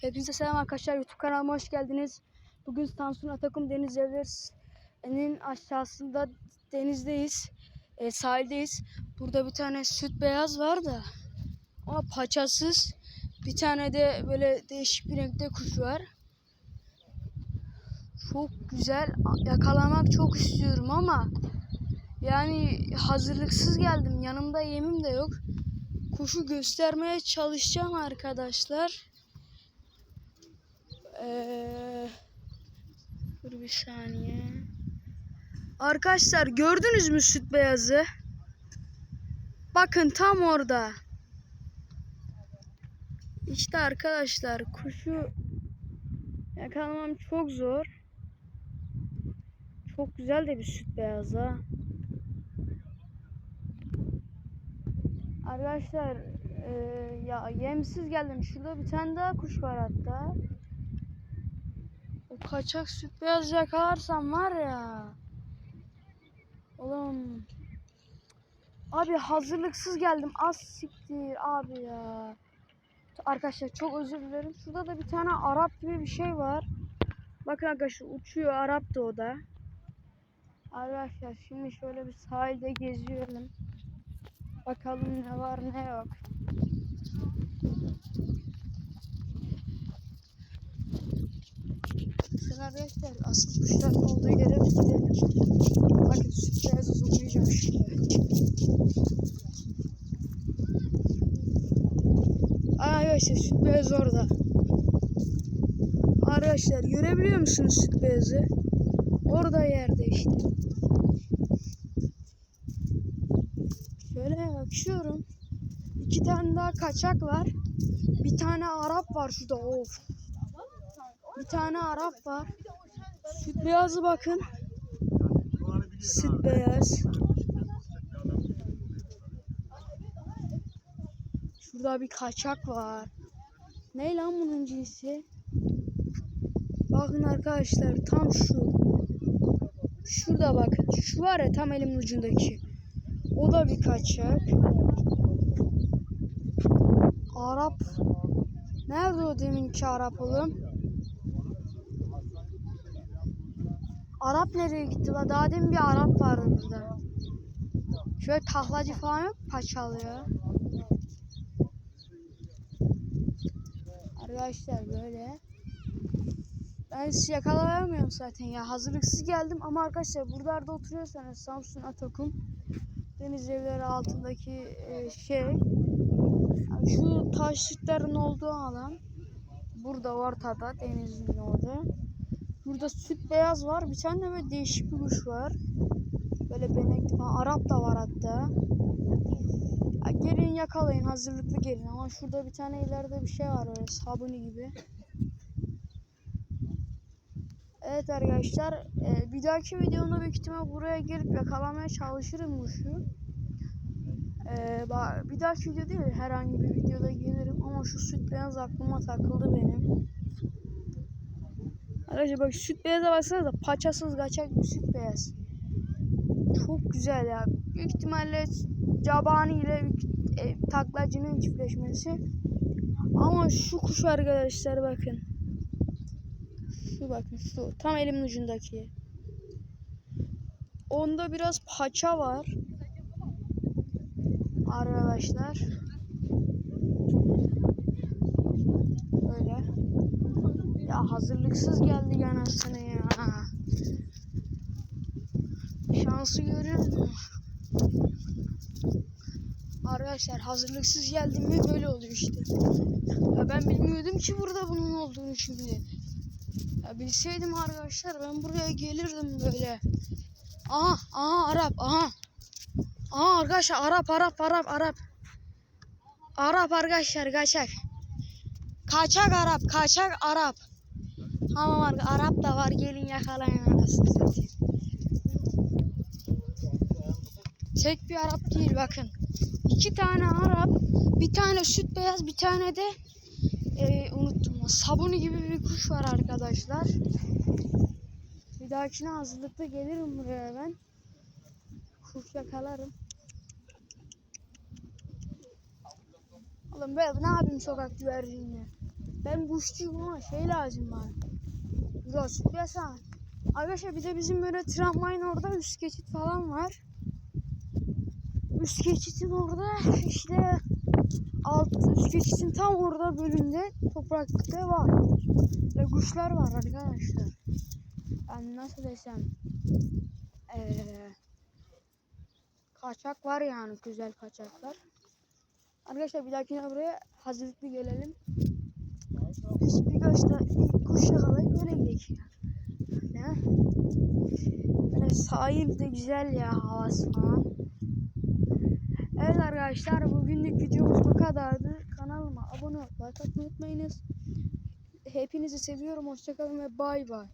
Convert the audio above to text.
Hepinize selam arkadaşlar. YouTube kanalıma hoş geldiniz. Bugün Samsun Atakum Deniz Evleri'nin aşağısında denizdeyiz. E, sahildeyiz. Burada bir tane süt beyaz var da ama paçasız. Bir tane de böyle değişik bir renkte kuş var. Çok güzel. Yakalamak çok istiyorum ama yani hazırlıksız geldim. Yanımda yemim de yok. Kuşu göstermeye çalışacağım arkadaşlar. Ee, dur bir saniye. Arkadaşlar gördünüz mü süt beyazı? Bakın tam orada. İşte arkadaşlar kuşu yakalamam çok zor. Çok güzel de bir süt beyazı ha. Arkadaşlar e, ya yemsiz geldim. Şurada bir tane daha kuş var hatta. Kaçak süt beyaz yakalarsam var ya. Oğlum. Abi hazırlıksız geldim. Az siktir abi ya. Arkadaşlar çok özür dilerim. Şurada da bir tane Arap gibi bir şey var. Bakın arkadaşlar uçuyor. Arap da o da. Arkadaşlar şimdi şöyle bir sahilde geziyorum. Bakalım ne var ne yok. Sen arkadaşlar asıl kuşların olduğu yere gidelim. Bakın beyaz uzunlayacağım şimdi. Aa arkadaşlar süt beyaz orada. Arkadaşlar görebiliyor musunuz süt beyazı? Orada yerde işte. Şöyle bakıyorum. İki tane daha kaçak var. Bir tane Arap var şurada. Of. Bir tane Arap var. Süt beyazı bakın. Süt beyaz. Şurada bir kaçak var. Ne lan bunun cinsi? Bakın arkadaşlar tam şu. Şurada bakın. Şu var ya tam elimin ucundaki. O da bir kaçak. Arap. Nerede o deminki Arap oğlum? Arap nereye gitti la? Daha demin bir Arap vardı burada. Şöyle taklacı falan yok paçalıyor. Arkadaşlar böyle. Ben sizi yakalayamıyorum zaten ya. Hazırlıksız geldim ama arkadaşlar buralarda oturuyorsanız Samsun Atakum deniz evleri altındaki e, şey yani şu taşlıkların olduğu alan burada ortada denizin orada. Burada süt beyaz var. Bir tane de böyle değişik bir kuş var. Böyle benekli falan. Arap da var hatta. Gelin yakalayın. Hazırlıklı gelin. Ama şurada bir tane ileride bir şey var öyle sabuni gibi. Evet arkadaşlar. e, bir dahaki videomda büyük ihtimal buraya gelip yakalamaya çalışırım kuşu. E, bir dahaki video değil herhangi bir videoda gelirim ama şu süt beyaz aklıma takıldı benim. Arkadaşlar bak süt beyaza baksanıza paçasız kaçak bir süt beyaz. Çok güzel ya. Büyük ihtimalle cabani ile e, taklacının çiftleşmesi. Ama şu kuş arkadaşlar bakın. Şu bakın şu tam elimin ucundaki. Onda biraz paça var. Arkadaşlar. Böyle. Hazırlıksız geldi anasını ya. Şansı görüyor musun? Arkadaşlar hazırlıksız geldim mi böyle oluyor işte. Ya ben bilmiyordum ki burada bunun olduğunu şimdi. Ya bilseydim arkadaşlar ben buraya gelirdim böyle. Aha aha Arap aha. Aha arkadaşlar Arap Arap Arap Arap. Arap arkadaşlar kaçak. Kaçak Arap kaçak Arap. Tamam ar- Arap da var gelin yakalayın anasını satayım. Tek bir Arap değil bakın. İki tane Arap, bir tane süt beyaz, bir tane de e, unuttum. Sabuni gibi bir kuş var arkadaşlar. Bir dahakine hazırlıklı gelirim buraya ben. Kuş yakalarım. Oğlum böyle ne yapayım sokak güvercinle? Ben kuşçuyum ama şey lazım bana. Dur açıklayasana. Arkadaşlar bir bizim böyle tramvayın orada üst geçit falan var. Üst geçitin orada işte alt üst geçitin tam orada bölümde toprakta var. Ve kuşlar var arkadaşlar. Yani nasıl desem eee kaçak var yani güzel kaçaklar. Arkadaşlar bir dahakine buraya hazırlıklı gelelim. Biz birkaç da bir kuş öyle gidelim. Ne? Böyle sahil de güzel ya havası falan. Evet arkadaşlar bugünlük videomuz bu kadardı. Kanalıma abone olup like atmayı unutmayınız. Hepinizi seviyorum. Hoşçakalın ve bay bay.